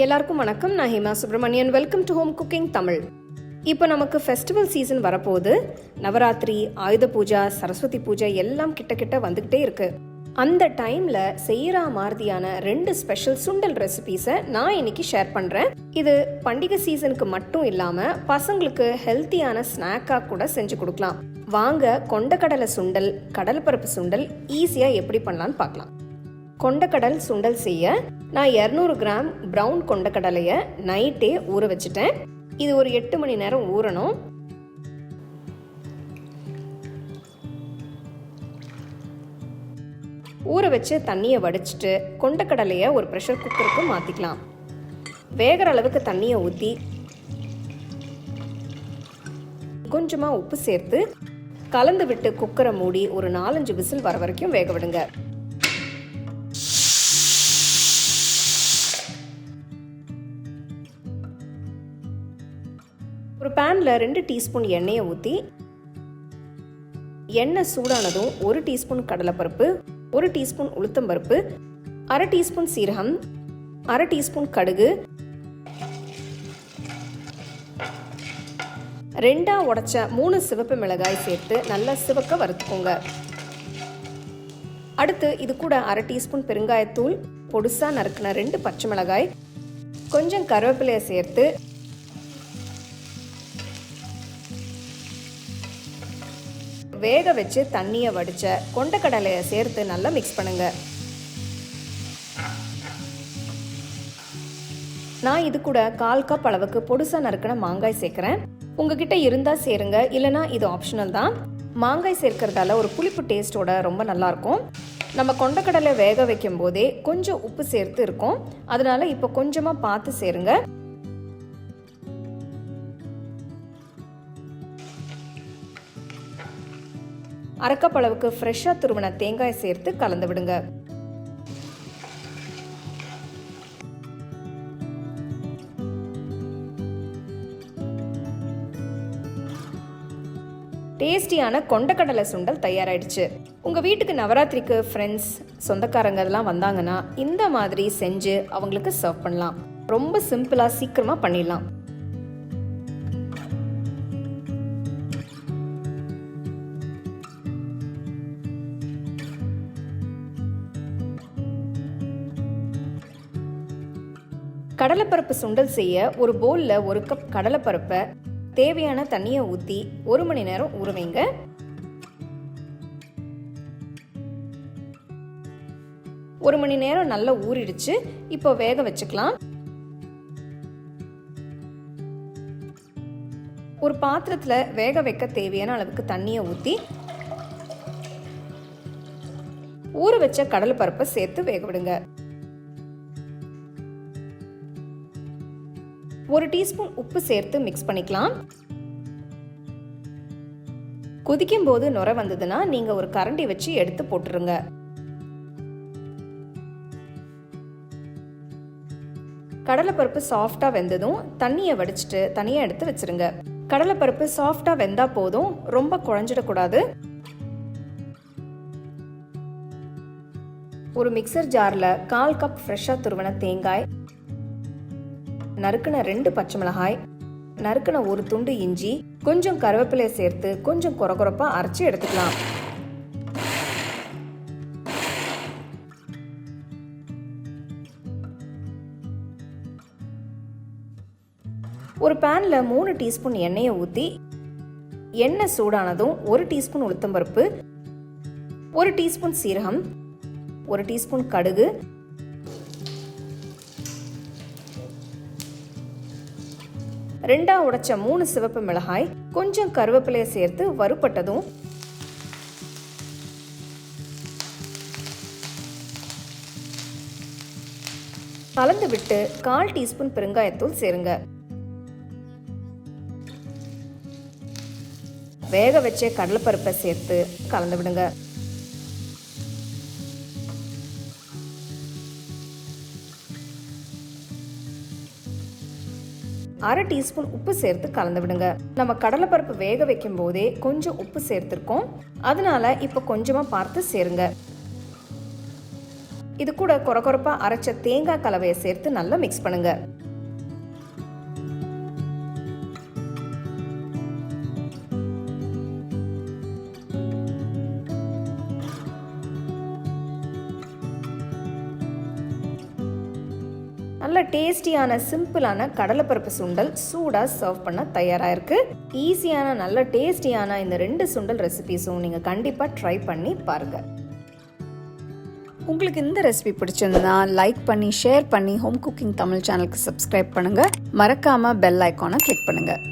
எல்லாருக்கும் வணக்கம். நான் Hema Subramanian welcome to home cooking Tamil இப்போ நமக்கு ஃபெஸ்டிவல் சீசன் வரப்போகுது. நவராத்திரி ஆயுத பூஜா சரஸ்வதி பூஜை எல்லாம் கிட்ட கிட்ட வந்துக்கிட்டே இருக்கு. அந்த டைம்ல செய்யற மாதிரியான ரெண்டு ஸ்பெஷல் சுண்டல் ரெசிபீஸை நான் இன்னைக்கு ஷேர் பண்றேன். இது பண்டிகை சீசனுக்கு மட்டும் இல்லாம பசங்களுக்கு ஹெல்த்தியான ஸ்நாக்கா கூட செஞ்சு கொடுக்கலாம். வாங்க கொண்டக்கடலை சுண்டல் கடலைப்பருப்பு சுண்டல் ஈஸியா எப்படி பண்ணலாம்னு பார்க்கலாம். கொண்டக்கடல் சுண்டல் செய்ய நான் இரநூறு கிராம் ப்ரௌன் கொண்டக்கடலையை நைட்டே ஊற வச்சுட்டேன். இது ஒரு எட்டு மணி நேரம் ஊறணும். ஊற வச்சு தண்ணியை வடிச்சிட்டு கொண்டக்கடலையை ஒரு ப்ரெஷர் குக்கருக்கு மாற்றிக்கலாம் வேகிற அளவுக்கு தண்ணியை ஊற்றி கொஞ்சமாக உப்பு சேர்த்து கலந்து விட்டு குக்கரை மூடி ஒரு நாலஞ்சு விசில் வர வரைக்கும் வேக விடுங்க. ஒரு பேனில் ரெண்டு டீஸ்பூன் எண்ணெயை ஊற்றி எண்ணெய் சூடானதும் ஒரு டீஸ்பூன் கடலைப்பருப்பு ஒரு டீஸ்பூன் உளுத்தம்பருப்பு அரை டீஸ்பூன் சீரகம் அரை டீஸ்பூன் கடுகு ரெண்டாக உடைச்ச மூணு சிவப்பு மிளகாய் சேர்த்து நல்லா சிவக்க வறுத்துக்கோங்க. அடுத்து இது கூட அரை டீஸ்பூன் பெருங்காயத்தூள் பொடுசாக நறுக்கின ரெண்டு பச்சை மிளகாய் கொஞ்சம் கருவேப்பிலையை சேர்த்து வேக வச்சு தண்ணியை வடித்த கொண்டக்கடலையை சேர்த்து நல்லா மிக்ஸ் பண்ணுங்க. நான் இது கூட கால் கப் அளவுக்கு பொடுசாக நறுக்கின மாங்காய் சேர்க்குறேன். உங்ககிட்ட இருந்தால் சேருங்க இல்லைனா இது ஆப்ஷனல் தான். மாங்காய் சேர்க்கறதால ஒரு புளிப்பு டேஸ்டோட ரொம்ப நல்லாயிருக்கும் நம்ம கொண்டக்கடலை வேக வைக்கும் போதே கொஞ்சம் உப்பு சேர்த்து இருக்கும். அதனால இப்போ கொஞ்சமாக பார்த்து சேருங்க. அரைக்கப்பளவுக்கு ஃப்ரெஷ்ஷாக துருவன தேங்காய் சேர்த்து கலந்து விடுங்க. டேஸ்டியான கொண்டக்கடலை சுண்டல் தயாராயிடுச்சு. உங்கள் வீட்டுக்கு நவராத்திரிக்கு ஃப்ரெண்ட்ஸ் சொந்தக்காரங்க எல்லாம் வந்தாங்கன்னா இந்த மாதிரி செஞ்சு அவங்களுக்கு சர்வ் பண்ணலாம். ரொம்ப சிம்பிளாக சீக்கிரமாக பண்ணிடலாம். கடலைப்பருப்பு சுண்டல் செய்ய ஒரு பவுல்ல ஒரு கப் கடலைப்பருப்பை தேவையான தண்ணியை ஊற்றி ஒரு மணி நேரம் ஊற வைங்க. ஒரு மணி நேரம் நல்லா ஊறிடுச்சு இப்போ வேக வச்சுக்கலாம். ஒரு பாத்திரத்தில் வேக வைக்க தேவையான அளவுக்கு தண்ணியை ஊற்றி ஊற வச்ச கடலைப்பருப்பை சேர்த்து வேக விடுங்க. ஒரு டீஸ்பூன் உப்பு சேர்த்து மிக்ஸ் பண்ணிக்கலாம். கொதிக்கும் போது நுர வந்ததுன்னா நீங்க ஒரு கரண்டி வச்சு எடுத்து போட்டுருங்க. கடலைப்பருப்பு சாஃப்டா வெந்ததும் தண்ணியை வடிச்சிட்டு தனியா எடுத்து வச்சிருங்க. கடலைப்பருப்பு சாஃப்டா வெந்தா போதும் ரொம்ப குழஞ்சிடக்கூடாது. ஒரு மிக்சர் ஜார்ல கால் கப் ஃப்ரெஷ்ஷா துருவன தேங்காய் நறுக்கின ரெண்டு பச்சை மிளகாய் நறுக்கின ஒரு துண்டு இஞ்சி கொஞ்சம் கருவேப்பிலை சேர்த்து கொஞ்சம் குறகுறப்பா அரைச்சி எடுத்துக்கலாம். ஒரு பேன்ல மூணு டீஸ்பூன் எண்ணெயை ஊற்றி எண்ணெய் சூடானதும் ஒரு டீஸ்பூன் உளுத்தம்பருப்பு ஒரு டீஸ்பூன் சீரகம் ஒரு டீஸ்பூன் கடுகு ரெண்டா உடைச்ச மூணு சிவப்பு மிளகாய் கொஞ்சம் கருவேப்பிலையை சேர்த்து வறுப்பட்டதும் கலந்து விட்டு கால் டீஸ்பூன் பெருங்காயத்தூள் சேருங்க. வேக வச்ச கடலைப்பருப்பை சேர்த்து கலந்து விடுங்க அரை டீஸ்பூன் உப்பு சேர்த்து கலந்து விடுங்க நம்ம கடலைப்பருப்பு வேக வைக்கும் போதே கொஞ்சம் உப்பு சேர்த்துருக்கோம். அதனால இப்போ கொஞ்சமா பார்த்து சேருங்க. இது கூட கொரகொரப்பா அரைச்ச தேங்காய் கலவையை சேர்த்து நல்லா மிக்ஸ் பண்ணுங்க. நல்ல டேஸ்டியான சிம்பிளான கடலைப்பருப்பு சுண்டல் சூடாக சர்வ் பண்ண தயாராகிருக்கு ஈஸியான நல்ல டேஸ்டியான இந்த ரெண்டு சுண்டல் ரெசிபீஸும் நீங்கள் கண்டிப்பாக ட்ரை பண்ணி பாருங்கள் உங்களுக்கு இந்த ரெசிபி பிடிச்சிருந்தா லைக் பண்ணி ஷேர் பண்ணி ஹோம் குக்கிங் தமிழ் சேனலுக்கு சப்ஸ்கிரைப் பண்ணுங்கள் மறக்காமல் பெல் ஐக்கானை கிளிக் பண்ணுங்கள்